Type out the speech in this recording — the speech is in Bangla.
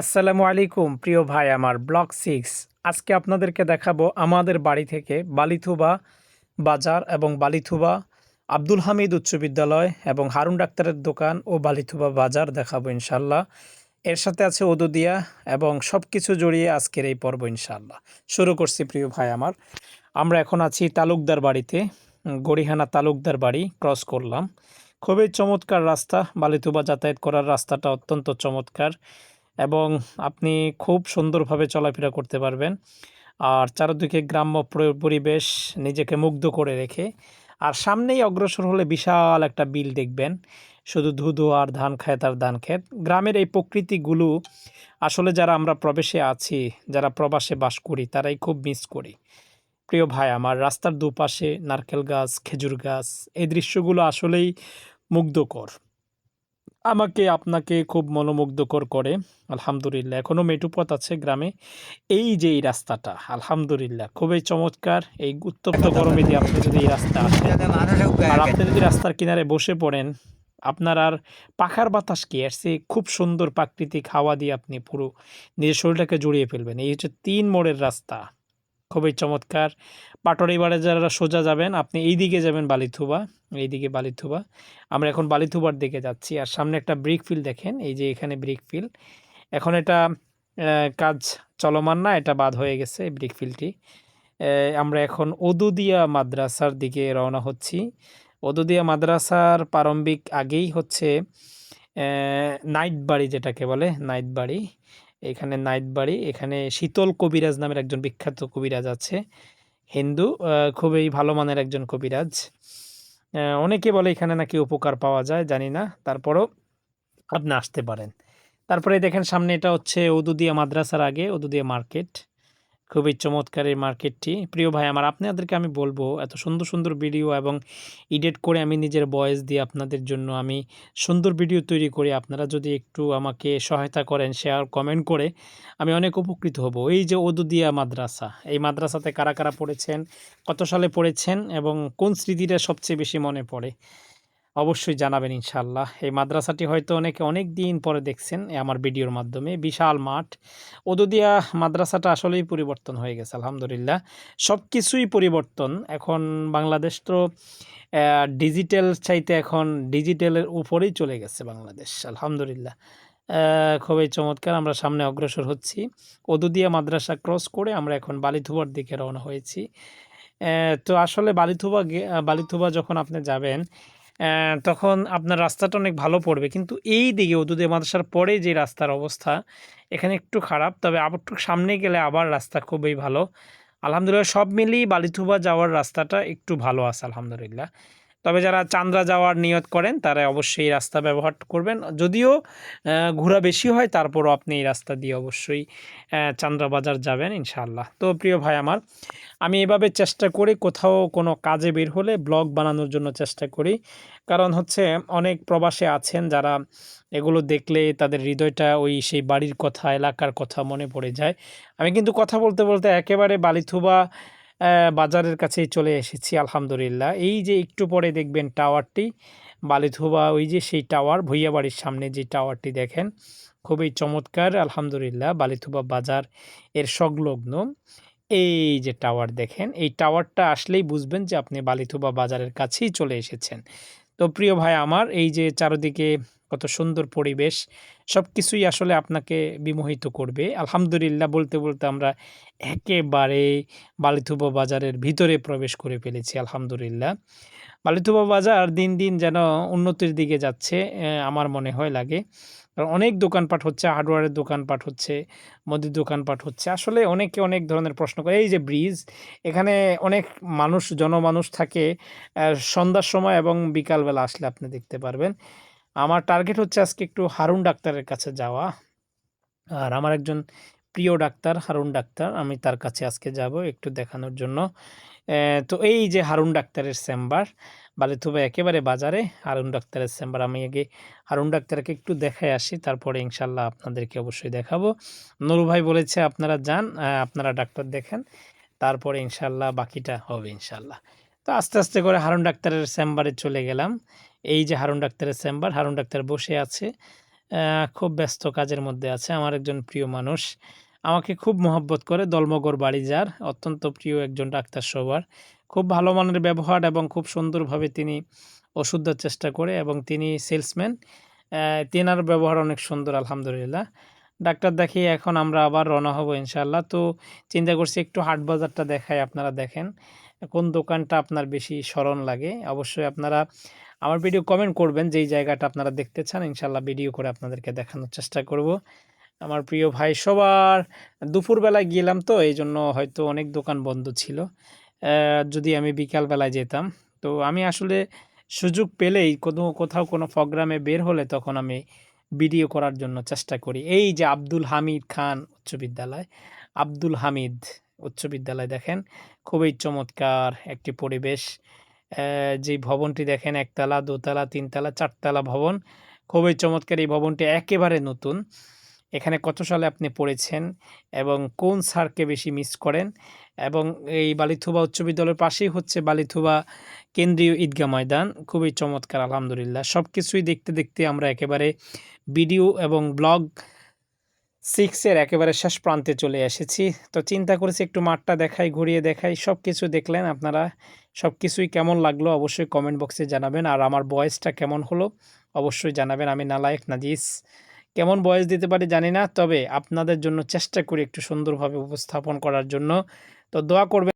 আসসালামু আলাইকুম, প্রিয় ভাই আমার ব্লক সিক্স। আজকে আপনাদেরকে দেখাবো আমাদের বাড়ি থেকে বালিথুবা বাজার এবং বালিথুবা আব্দুল হামিদ উচ্চ বিদ্যালয় এবং হারুন ডাক্তারের দোকান ও বালিথুবা বাজার দেখাবো ইনশাল্লাহ এর সাথে আছে ওদুদিয়া এবং সব কিছু জড়িয়ে আজকের এই পর্ব ইনশাল্লাহ শুরু করছি, প্রিয় ভাই আমার। আমরা এখন আছি তালুকদার বাড়িতে গড়িহানা তালুকদার বাড়ি, ক্রস করলাম। খুবই চমৎকার রাস্তা, বালিথুবা যাতায়াত করার রাস্তাটা অত্যন্ত চমৎকার। এবং আপনি খুব সুন্দরভাবে চলাফেরা করতে পারবেন। আর চারদিকে গ্রাম্য পরিবেশ নিজেকে মুগ্ধ করে রেখে। আর সামনেই অগ্রসর হলে বিশাল একটা বিল দেখবেন। শুধু ধুধু আর ধান খায় আর ধান ক্ষেত। গ্রামের এই প্রকৃতিগুলো আসলে যারা আমরা প্রবেশে আছি, যারা প্রবাসে বাস করি, তারাই খুব মিস করি। প্রিয় ভাই, আমার রাস্তার দুপাশে নারকেল গাছ, খেজুর গাছ, এই দৃশ্যগুলো আসলেই মুগ্ধকর। আমাকে আপনাকে খুব মনোমুগ্ধকর করে। আলহামদুলিল্লাহ এখনও মেটুপথ আছে গ্রামে। এই যে এই রাস্তাটা, আলহামদুলিল্লাহ, খুবই চমৎকার। এই উত্তপ্ত গরমে দিয়ে আপনি যদি এই রাস্তা আর আপনি যদি রাস্তার কিনারে বসে পড়েন, আপনার আর পাখার বাতাস কি? আসছে খুব সুন্দর প্রাকৃতিক হাওয়া দিয়ে আপনি পুরো নিজের শরীরটাকে জড়িয়ে ফেলবেন। এই হচ্ছে তিন মোড়ের রাস্তা। খুবই চমৎকার। পাটরি বাড়ে যারা সোজা যাবেন, আপনি এই দিকে যাবেন বালিথুবা, এইদিকে বালিথুবা। আমরা এখন বালিথুবার দিকে যাচ্ছি আর সামনে একটা ব্রিক ফিল্ড দেখেন, এই যে এখানে ব্রিক ফিল্ড এখন এটা কাজ চলমান না, এটা বাদ হয়ে গেছে এই ব্রিক ফিল্ডটি আমরা এখন ওদুদিয়া মাদ্রাসার দিকে রওনা হচ্ছি। ওদুদিয়া মাদ্রাসার প্রারম্ভিক আগেই হচ্ছে নাইট বাড়ি যেটাকে বলে নাইট বাড়ি এখানে নাইটবাড়ি এখানে শীতল কবিরাজ নামের একজন বিখ্যাত কবিরাজ আছে, হিন্দু খুবই ভালো মানের একজন কবিরাজ। অনেকে বলে এখানে নাকি উপকার পাওয়া যায়, জানি না, তারপরও আপনি আসতে পারেন। তারপরে দেখেন সামনে এটা হচ্ছে ওদুদিয়া মাদ্রাসার আগে ওদুদিয়া মার্কেট। খুবই চমৎকার এই মার্কেটটি। প্রিয় ভাই, আমার আপনাদেরকে আমি বলব, এত সুন্দর সুন্দর ভিডিও এবং এডিট করে আমি নিজের বয়েস দিয়ে আপনাদের জন্য আমি সুন্দর ভিডিও তৈরি করি। আপনারা যদি একটু আমাকে সহায়তা করেন শেয়ার কমেন্ট করে, আমি অনেক উপকৃত হব। এই যে ওদুদিয়া মাদ্রাসা, এই মাদ্রাসাতে কারা কারা পড়েছেন, কত সালে পড়েছেন এবং কোন স্মৃতিটা সবচেয়ে বেশি মনে পড়ে? অবশ্যই জানাবেন ইনশাল্লাহ এই মাদ্রাসাটি হয়তো অনেকে অনেক দিন পরে দেখছেন আমার ভিডিওর মাধ্যমে। বিশাল মাঠ। ওদুদিয়া মাদ্রাসাটা আসলেই পরিবর্তন হয়ে গেছে, আলহামদুলিল্লাহ। সব কিছুই পরিবর্তন। এখন বাংলাদেশ তো ডিজিটাল চাইতে এখন ডিজিটালের উপরেই চলে গেছে বাংলাদেশ, আলহামদুলিল্লাহ। খুবই চমৎকার, আমরা সামনে অগ্রসর হচ্ছি। ওদুদিয়া মাদ্রাসা ক্রস করে আমরা এখন বালিথুবার দিকে রওনা হয়েছি। তো আসলে বালিথুবা বালিথুবা যখন আপনি যাবেন তখন আপনার রাস্তাটা অনেক ভালো পড়বে। কিন্তু এই দিকে উদুদিয়া মাদ্রাসার পরে যে রাস্তার অবস্থা, এখানে একটু খারাপ। তবে আবার একটু সামনে গেলে আবার রাস্তা খুবই ভালো। আলহামদুলিল্লাহ সব মিলিয়ে বালিথুবা যাওয়ার রাস্তাটা একটু ভালো আছে, আলহামদুলিল্লাহ। তবে যারা চান্দ্রা যাওয়ার নিয়ত করেন, তারা অবশ্যই রাস্তা ব্যবহার করবেন। যদিও ঘোরা বেশি হয়, তারপরও আপনি এই রাস্তা দিয়ে অবশ্যই চান্দ্রা বাজার যাবেন, ইনশাআল্লাহ। তো প্রিয় ভাই আমার, আমি এভাবে চেষ্টা করি, কোথাও কোনো কাজে বের হলে ব্লগ বানানোর জন্য চেষ্টা করি। কারণ হচ্ছে, অনেক প্রবাসে আছেন যারা এগুলো দেখলে তাদের হৃদয়টা ওই সেই বাড়ির কথা, এলাকার কথা মনে পড়ে যায়। আমি কিন্তু কথা বলতে বলতে একেবারে বালিথুবা বাজারের কাছেই চলে এসেছি, আলহামদুলিল্লাহ। এই যে একটু পরে দেখবেন টাওয়ারটি বালিথুবা ওই যে সেই টাওয়ার, ভুইয়া বাড়ির সামনে যে টাওয়ারটি দেখেন, খুবই চমৎকার, আলহামদুলিল্লাহ বালিথুবা বাজার এর সংলগ্ন। এই যে টাওয়ার দেখেন, এই টাওয়ারটা আসলেই বুঝবেন যে আপনি বালিথুবা বাজারের কাছেই চলে এসেছেন। তো প্রিয় ভাই আমার, এই যে চারদিকে কত সুন্দর পরিবেশ। সব কিছুই আসলে আপনাকে বিমোহিত করবে। আলহামদুলিল্লাহ বলতে বলতে আমরা একেবারে বালিথুবা বাজারের ভিতরে প্রবেশ করে ফেলেছি, আলহামদুলিল্লাহ। বালিথুবা বাজার দিন দিন যেন উন্নতির দিকে যাচ্ছে আমার মনে হয় লাগে। কারণ অনেক দোকানপাট হচ্ছে হার্ডওয়্যারের দোকানপাট হচ্ছে, মুদির দোকানপাট হচ্ছে। আসলে অনেকে অনেক ধরনের প্রশ্ন করে, এই যে ব্রিজ, এখানে অনেক মানুষ, জনমানুষ থাকে সন্ধ্যার সময় এবং বিকালবেলা আসলে আপনি দেখতে পারবেন। আমার টার্গেট হচ্ছে আজকে একটু হারুন ডাক্তারের কাছে যাওয়া। আর আমার একজন প্রিয় ডাক্তার, হারুন ডাক্তার, আমি তার কাছে আজকে যাব একটু দেখানোর জন্য। তো এই যে হারুন ডাক্তারের চেম্বার বালিথুবা একেবারে বাজারে, হারুন ডাক্তারের চেম্বার, আমি আগে হারুন ডাক্তারকে একটু দেখায় আসি, তারপরে ইনশাল্লাহ আপনাদেরকে অবশ্যই দেখাবো। নুরু ভাই বলেছে, আপনারা যান আপনারা ডাক্তার দেখেন, তারপরে ইনশাল্লাহ বাকিটা হবে ইনশাল্লাহ। তো আস্তে আস্তে করে হারুন ডাক্তারের চেম্বারে চলে গেলাম। এই যে হারুন ডাক্তারের চেম্বার, হারুন ডাক্তার বসে আছে। খুব ব্যস্ত কাজের মধ্যে আছে। আমার একজন প্রিয় মানুষ। আমাকে খুব মহব্বত করে দলমগর বাড়ি যার। অত্যন্ত প্রিয় একজন ডাক্তার সবার। খুব ভালো মানের ব্যবহার এবং খুব সুন্দরভাবে তিনি ওষুধ দেওয়ার চেষ্টা করে এবং তিনি সেলসম্যান। তেনার ব্যবহার অনেক সুন্দর, আলহামদুলিল্লাহ। ডাক্তার দেখিয়ে এখন আমরা আবার রওনা হব ইনশাল্লাহ তো চিন্তা করছি একটু হাট বাজারটা দেখাই, আপনারা দেখেন। কোন দোকানটা আপনার বেশি স্মরণ লাগে? অবশ্যই আপনারা আমার ভিডিও কমেন্ট করবেন, যেই জায়গাটা আপনারা দেখতে চান, ইনশাল্লাহ ভিডিও করে আপনাদেরকে দেখানোর চেষ্টা করব। আমার প্রিয় ভাই, সবার দুপুরবেলায় গেলাম তো এই জন্য হয়তো অনেক দোকান বন্ধ ছিল। যদি আমি বিকালবেলায় যেতাম, তো আমি আসলে সুযোগ পেলেই কোনো, কোথাও কোনো প্রোগ্রামে বের হলে তখন আমি ভিডিও করার জন্য চেষ্টা করি। এই যে আব্দুল হামিদ খান উচ্চ বিদ্যালয়, আব্দুল হামিদ। উচ্চ বিদ্যালয় দেখেন। খুবই চমৎকার একটি পরিবেশ। যে ভবনটি দেখেন, একতলা, দোতলা, তিনতলা, চারতলা ভবন। খুবই চমৎকার এই ভবনটি একেবারে নতুন। এখানে কত সালে আপনি পড়েছেন এবং কোন স্যারকে বেশি মিস করেন? এবং এই বালিথুবা উচ্চ বিদ্যালয়ের পাশেই হচ্ছে বালিথুবা কেন্দ্রীয় ঈদগাহ ময়দান। খুবই চমৎকার, আলহামদুলিল্লাহ। সব কিছুই দেখতে দেখতে আমরা একেবারে ভিডিও এবং ব্লগ সিক্সের একেবারে শেষ প্রান্তে চলে এসেছি। তো চিন্তা করেছি একটু মাঠটা দেখাই, ঘুরিয়ে দেখাই। সব কিছু দেখলেন আপনারা। সব কিছুই কেমন লাগল অবশ্যই কমেন্ট বক্সে জানাবেন। আর আমার বয়েসটা কেমন হলো অবশ্যই জানাবেন। আমি নালায়েক নাজিস। কেমন বয়স দিতে পারি জানি না, তবে আপনাদের জন্য চেষ্টা করি একটু সুন্দরভাবে উপস্থাপন করার জন্য। তো দোয়া করবেন।